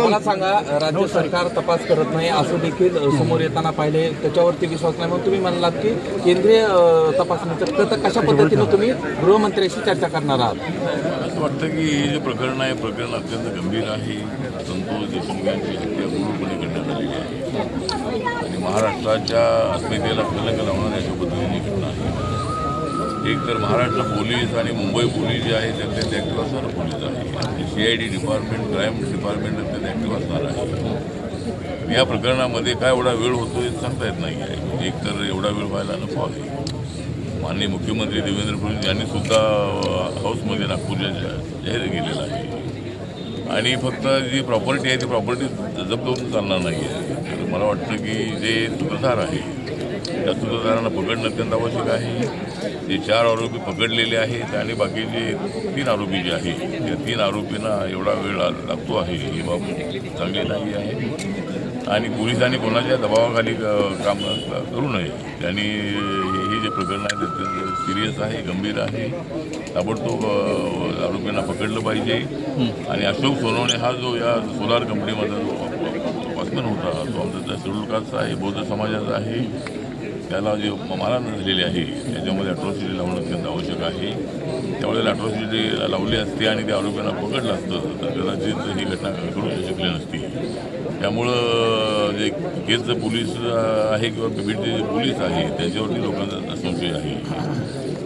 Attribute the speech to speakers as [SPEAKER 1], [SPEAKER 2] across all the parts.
[SPEAKER 1] मला सांगा राज्य सरकार तपास करत नाही असं देखील समोर येताना पाहिले त्याच्यावरती विश्वास नाही. मग तुम्ही म्हणलात की केंद्रीय तपासणीचं तर कशा पद्धतीनं तुम्ही गृहमंत्र्याशी चर्चा करणार आहात?
[SPEAKER 2] वाटतं की हे जे प्रकरण आहे प्रकरण अत्यंत गंभीर आहे. संतोष देशमुख यांची हत्या पूर्णपणे करण्यात आलेली आहे. आणि महाराष्ट्राच्या अस्मितेला कलंक लावणारी अशा पद्धतीने घटना आहे. एक तर महाराष्ट्र पोलीस आणि मुंबई पोलीस जे आहे ते ॲक्टिव्ह असणारं पोलीस आहे. C I D department crime department अत्यंत ॲक्टिव्ह असणार आहे. या प्रकरणामध्ये काय एवढा वेळ होतो हे सांगता येत नाही आहे एक तर एवढा वेळ व्हायला नको आहे. माननीय मुख्यमंत्री देवेंद्र फडणवीस यांनी सुद्धा हाऊसमध्ये नागपूरच्या जाहीर केलेला आहे. आणि फक्त जी प्रॉपर्टी आहे ती प्रॉपर्टी जप्त होऊन चालणार नाही आहे तर मला वाटतं की जे सूत्रधार आहे त्या सूत्रधारांना पकडणं अत्यंत आवश्यक आहे. जे चार आरोपी पकडलेले आहेत आणि बाकीचे तीन आरोपी जे आहेत त्या तीन आरोपींना एवढा वेळ लागतो आहे ही बाब चांगली नाही आहे. आणि पोलिसांनी कोणाच्या दबावाखाली काम करू नये. त्यांनी हे जे प्रकरण आहे ते सिरियस आहे गंभीर आहे. ताबडतोब आरोपींना पकडलं पाहिजे. आणि अशोक सोनवणे हा जो या सोलार कंपनीमध्ये जो वॉचमन होता तो आमचा शेड्यूल कास्टचा आहे बौद्ध समाजाचा आहे. त्याला जे मारण झालेली आहे त्याच्यामध्ये अट्रॉसिटी लावणं अत्यंत आवश्यक आहे. त्यावेळेला अट्रॉसिटी लावली असती आणि त्या आरोपींना पकडलं असतं तर कदाचित ही घटना घडू शकली नसती. त्यामुळं जे केसचं पोलीस आहे किंवा बिबीडचे जे पोलीस आहे त्याच्यावरती लोकांचा संशय आहे.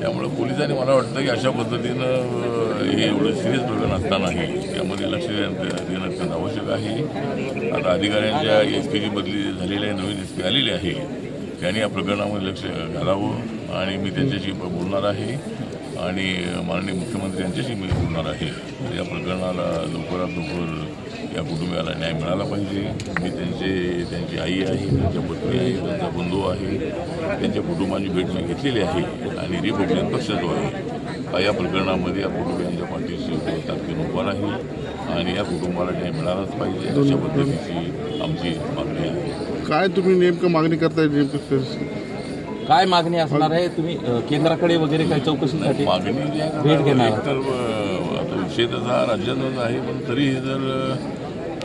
[SPEAKER 2] त्यामुळं पोलिसांनी मला वाटतं की अशा पद्धतीनं हे एवढं सिरियस प्रकरण असतानाही त्यामध्ये लक्ष देणं देणं अत्यंत आवश्यक आहे. आता अधिकाऱ्यांच्या एस पीची बदली झालेली आहे नवीन एस पी आलेली आहे. त्यांनी या प्रकरणामध्ये लक्ष घालावं आणि मी त्यांच्याशी बोलणार आहे. आणि माननीय मुख्यमंत्री यांच्याशी मी बोलणार आहे. तर या प्रकरणाला लवकरात लवकर या कुटुंबियाला न्याय मिळाला पाहिजे मी त्यांचे त्यांची आई आहे त्यांच्या पत्नी आहे त्यांचा बंधू आहे त्यांच्या कुटुंबाची भेट मी घेतलेली आहे आणि रिपब्लिकन पक्ष जो आहे हा या प्रकरणामध्ये या कुटुंबियांच्या पाठीशी ताकदीनं उभा राहील आणि या कुटुंबाला न्याय मिळालाच पाहिजे अशा पद्धतीची आमची मागणी आहे
[SPEAKER 3] काय तुम्ही नेमकं मागणी करताय नेमकं
[SPEAKER 1] काय मागणी असणार आहे? तुम्ही केंद्राकडे वगैरे काही चौकशीसाठी
[SPEAKER 2] मागणी
[SPEAKER 1] भेट घेणार.
[SPEAKER 2] तर विषय तसा राज्याचाच आहे पण तरीही जर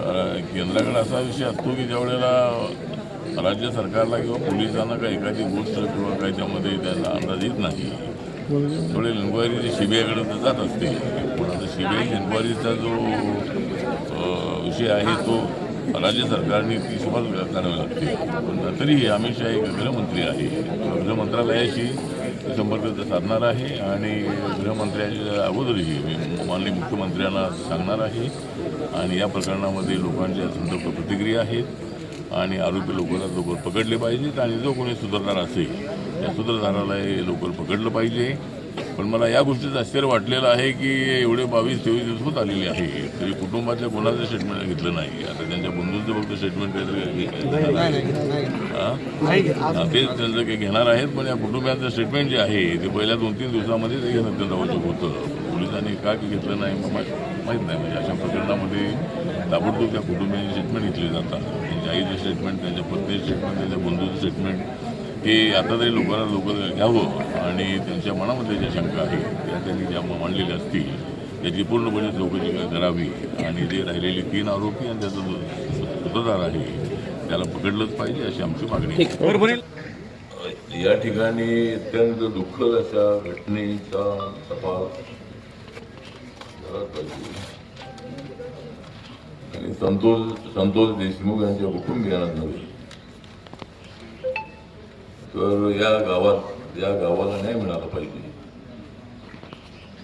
[SPEAKER 2] केंद्राकडे असा विषय असतो की ज्या वेळेला राज्य सरकारला किंवा पोलिसांना काही एखादी गोष्ट किंवा काही त्यामध्ये त्यांना अंदाज येत नाही. त्यावेळेला इन्क्वायरी जी सीबीआयकडे तर जात असते. पण आता सीबीआय इन्क्वायरीचा जो विषय आहे तो राज्य सरकारने ती सुरुवात करावी लागते. पण तरीही अमित शहा एक गृहमंत्री आहे. गृह मंत्रालयाशी संपर्क साधणार आहे आणि गृहमंत्र्याच्या अगोदरही मी माननीय मुख्यमंत्र्यांना सांगणार आहे. आणि या प्रकरणामध्ये लोकांच्या संदर्भ प्रतिक्रिया आहेत आणि आरोपी लवकरात लवकर पकडले पाहिजेत आणि जो कोणी सुधारणार असेल त्या सूत्रधाराला हे लवकर पकडलं पाहिजे. पण मला या गोष्टीचं आश्चर्य वाटलेलं आहे की एवढे बावीस तेवीस दिवस होत आलेले आहे. तरी कुटुंबाच्या कोणाचं स्टेटमेंट घेतलं नाही. आता त्यांच्या बंधूंचं फक्त स्टेटमेंट काहीतरी तेच त्यांचं काही घेणार आहेत पण या कुटुंबियांचं स्टेटमेंट जे आहे ते पहिल्या दोन तीन दिवसामध्ये ते घेणं अत्यंत आवश्यक होतं. पोलिसांनी का की घेतलं नाही माहीत नाही. म्हणजे अशा प्रकरणामध्ये ताबडतोब त्या कुटुंबियांची स्टेटमेंट घेतली जातात. त्यांच्या आईचं स्टेटमेंट त्यांच्या पत्नीचं स्टेटमेंट त्यांच्या बंधूचं स्टेटमेंट हे आता तरी लोकांना लवकर घ्यावं आणि त्यांच्या मनामध्ये ज्या शंका आहेत त्या त्यांनी ज्या मांडलेल्या असतील त्याची पूर्णपणे चौकशी करावी. आणि जे राहिलेले तीन आरोपी आणि त्याचा जो सूत्रधार आहे त्याला पकडलंच पाहिजे अशी आमची मागणी. या ठिकाणी अत्यंत दुःखद अशा घटनेचा तपास पाहिजे. आणि संतोष संतोष देशमुख यांच्या कुटुंबियांना नव्हे. तर या गावात या गावाला न्याय मिळाला पाहिजे.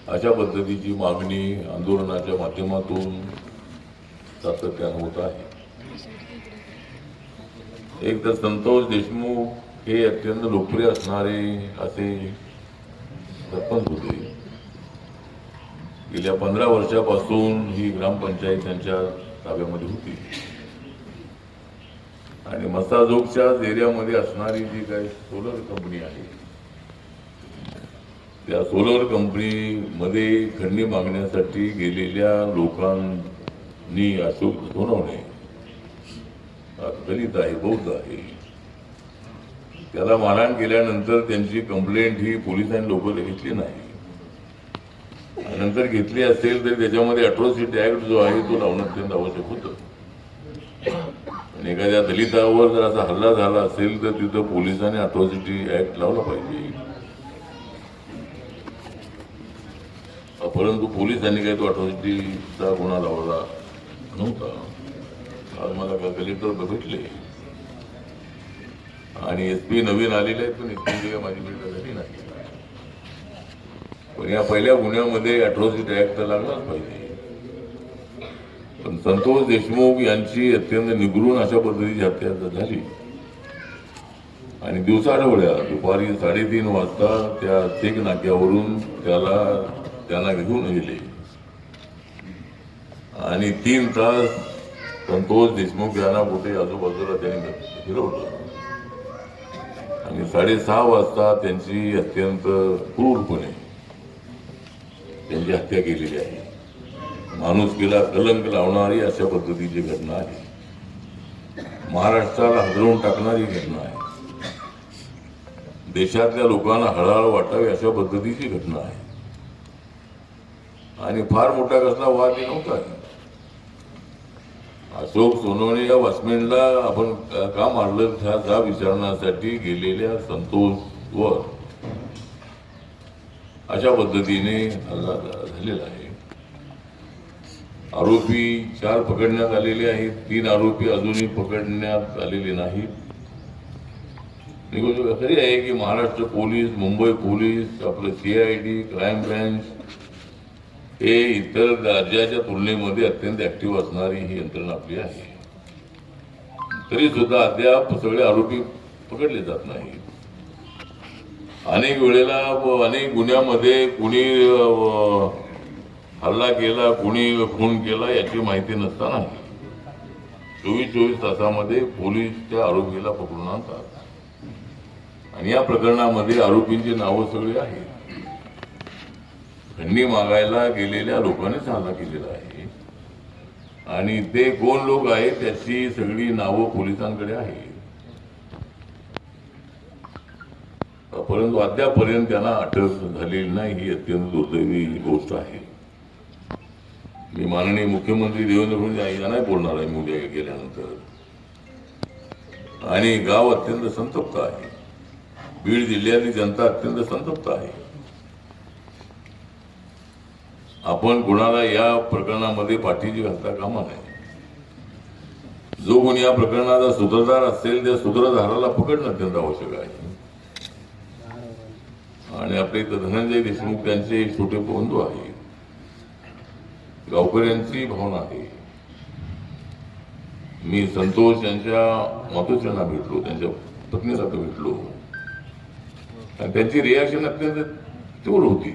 [SPEAKER 2] अशा पद्धतीची मागणी आंदोलनाच्या माध्यमातून सातत्यानं होत आहे. एक तर संतोष देशमुख हे अत्यंत लोकप्रिय असणारे असे सरपंच होते. गेल्या पंधरा वर्षापासून ही ग्रामपंचायत त्यांच्या ताब्यामध्ये होती. आणि मसाजोगच्याच एरियामध्ये असणारी जी काही सोलर कंपनी आहे त्या सोलर कंपनीमध्ये खंडणी मागण्यासाठी गेलेल्या लोकांनी अशोक सोनवणे दलित आहे बौद्ध आहे त्याला मारहाण केल्यानंतर त्यांची कंप्लेंट ही पोलिसांनी लवकर घेतली नाही. नंतर घेतली असेल तर त्याच्यामध्ये अट्रॉसिटी ऍक्ट जो आहे तो लावणं अत्यंत आवश्यक होतं. आणि एखाद्या दलितावर जर असा हल्ला झाला असेल तर तिथं पोलिसांनी अट्रॉसिटी ऍक्ट लावला पाहिजे. परंतु पोलिसांनी काही तो अट्रॉसिटीचा गुन्हा लावला नव्हता. आज मला का कलेक्टर भेटले आणि एस पी नवीन आलेले आहेत पण एस पी माझी भेट झाली नाही. पण या पहिल्या गुन्ह्यामध्ये अट्रॉसिटी ऍक्ट तर लागलाच पाहिजे. पण संतोष देशमुख यांची अत्यंत निगरून अशा पद्धतीची हत्या झाली. आणि दिवसाढवळ्या दुपारी साडेतीन वाजता त्या चेक नाक्यावरून त्याला त्यांना घेऊन गेले. आणि तीन तास संतोष देशमुख यांना कुठे आजूबाजूला त्यांनी फिरवलं. आणि साडेसहा वाजता त्यांची अत्यंत क्रूरपणे त्यांची हत्या केलेली आहे. माणुसकीला कलंक लावणारी अशा पद्धतीची घटना आहे. महाराष्ट्राला हजरवून टाकणारी घटना आहे. देशातल्या लोकांना हळहळ वाटावी अशा पद्धतीची घटना आहे. आणि फार मोठा कसला वाद नव्हता. अशोक सोनवणे या वॉचमॅनला आपण का- मारलं? ह्या जा विचारण्यासाठी गेलेल्या संतोषवर. अशा पद्धतीने हल्ला झालेला आहे. आरोपी चार पकडण्यात आलेले आहेत. तीन आरोपी अजूनही पकडण्यात आलेले नाहीत. खरी आहे की महाराष्ट्र पोलीस मुंबई पोलीस आपलं सीआयडी क्राईम ब्रँच हे इतर राज्याच्या तुलनेमध्ये अत्यंत ऍक्टिव्ह असणारी ही यंत्रणा आपली आहे. तरी सुद्धा अद्याप सगळे आरोपी पकडले जात नाहीत. अनेक वेळेला अनेक गुन्ह्यामध्ये कुणी हल्ला केला कुणी खून केला याची माहिती नसताना चोवीस चोवीस तासामध्ये पोलीस त्या आरोपीला पकडून आणतात. आणि या प्रकरणामध्ये आरोपींची नावं सगळी आहेत. खंडी मागायला गेलेल्या लोकांनीच हल्ला केलेला आहे. आणि ते कोण लोक आहेत त्याची सगळी नावं पोलिसांकडे आहेत. परंतु अद्यापर्यंत त्यांना अटक झालेली नाही ही अत्यंत दुर्दैवी गोष्ट आहे. मी माननीय मुख्यमंत्री देवेंद्र फडणवीस नाही बोलणार आहे मी उद्या गेल्यानंतर. आणि गाव अत्यंत संतप्त आहे. बीड जिल्ह्यातली जनता अत्यंत संतप्त आहे. आपण कुणाला या प्रकरणामध्ये पाठीची घालता कामा नाही जो कोणी या प्रकरणाचा सूत्रधार असेल त्या सूत्रधाराला पकडणं अत्यंत आवश्यक आहे. आणि आपले इथं धनंजय देशमुख त्यांचे एक छोटे बंधू आहे गावकऱ्यांची भावना आहे. मी संतोष यांच्या मातोश्रींना भेटलो त्यांच्या पत्नीसारखं भेटलो. आणि त्यांची रिॲक्शन अत्यंत तीव्र होती.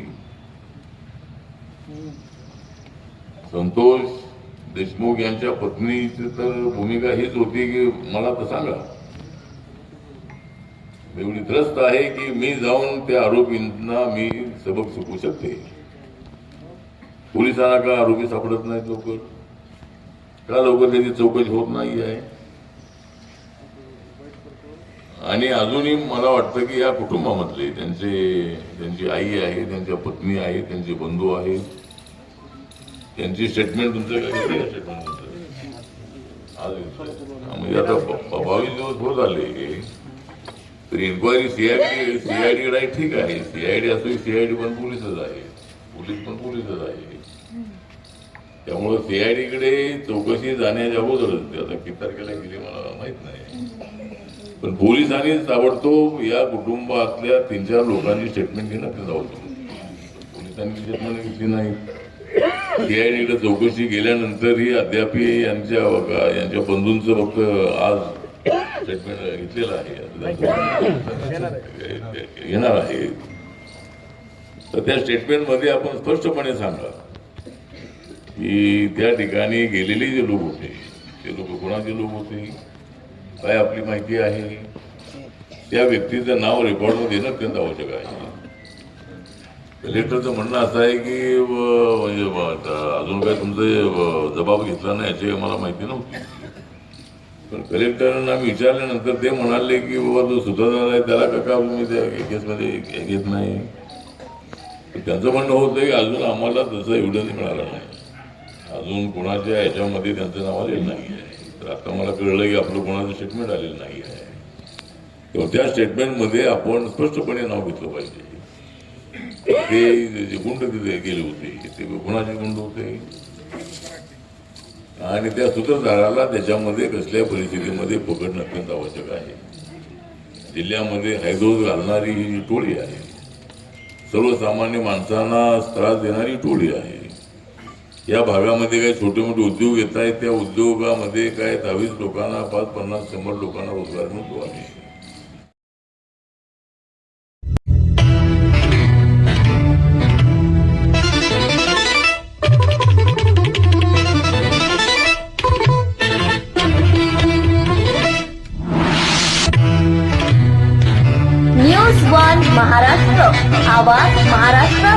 [SPEAKER 2] संतोष देशमुख यांच्या पत्नीची तर भूमिका हीच होती की मला तर सांगा. एवढी त्रस्त आहे की मी जाऊन त्या आरोपींना मी सबक शिकवू शकते. पोलिसांना का? आरोपी सापडत नाहीत लवकर. का लवकर त्याची चौकशी होत नाही आहे? आणि अजूनही मला वाटतं की या कुटुंबामधले त्यांचे त्यांची आई आहे त्यांच्या पत्नी आहे त्यांचे बंधू आहेत त्यांची स्टेटमेंट तुमचं स्टेटमेंट आज म्हणजे आता बावीस दिवस होत आले. तर इन्क्वायरी सीआयडी सीआयडी राईट ठीक आहे. सीआयडी असो सीआयडी पण पोलीसच आहे. पोलीस पण पोलीसच आहे. त्यामुळं सीआयडी कडे चौकशी जाण्याच्या अगोदरच आता किती तारखेला गेली मला माहीत नाही. पण पोलिसांनी ताबडतोब या कुटुंबातल्या तीन चार लोकांची स्टेटमेंट घेणं ते जाऊ पोलिसांनी स्टेटमेंट घेतली नाही. सीआयडीकडे चौकशी गेल्यानंतर ही अद्याप यांच्या यांच्या बंधूंचं फक्त आज स्टेटमेंट घेतलेलं आहे. घेणार आहे. तर त्या स्टेटमेंटमध्ये आपण स्पष्टपणे सांगा की त्या ठिकाणी गेलेले जे लोक होते ते लोक कोणाचे लोक होते? काय आपली माहिती आहे? त्या व्यक्तीचं नाव रेकॉर्डमध्ये देणं अत्यंत आवश्यक आहे. कलेक्टरचं म्हणणं असं आहे की म्हणजे अजून काय तुमचं जबाब घेतला नाही याची मला माहिती नव्हती. पण कलेक्टरांना आम्ही विचारल्यानंतर ते म्हणाले की बाबा जो सुधारणार आहे त्याला का का तुम्ही त्या केसमध्ये घेत नाही? त्यांचं म्हणणं होतं की अजून आम्हाला तसं एव्हिडन्स मिळालं नाही. अजून कोणाच्या याच्यामध्ये त्यांचं नाव आलेलं नाही आहे. तर आता मला कळलं की आपलं कोणाचं स्टेटमेंट आलेलं नाही आहे. तेव्हा त्या स्टेटमेंटमध्ये आपण स्पष्टपणे नाव घेतलं पाहिजे. ते जे गुंड तिथे गेले होते ते कोणाचे गुंड होते? आणि त्या सूत्रधाराला त्याच्यामध्ये कसल्या परिस्थितीमध्ये पकडणं अत्यंत आवश्यक आहे? जिल्ह्यामध्ये हैदोज घालणारी ही टोळी आहे सर्वसामान्य माणसांना त्रास देणारी टोळी आहे. या भागामध्ये काही छोटे मोठे उद्योग येत आहेत त्या उद्योगामध्ये काय दहावीस लोकांना पाच पन्नास शंभर लोकांना रोजगार मिळतो आहे.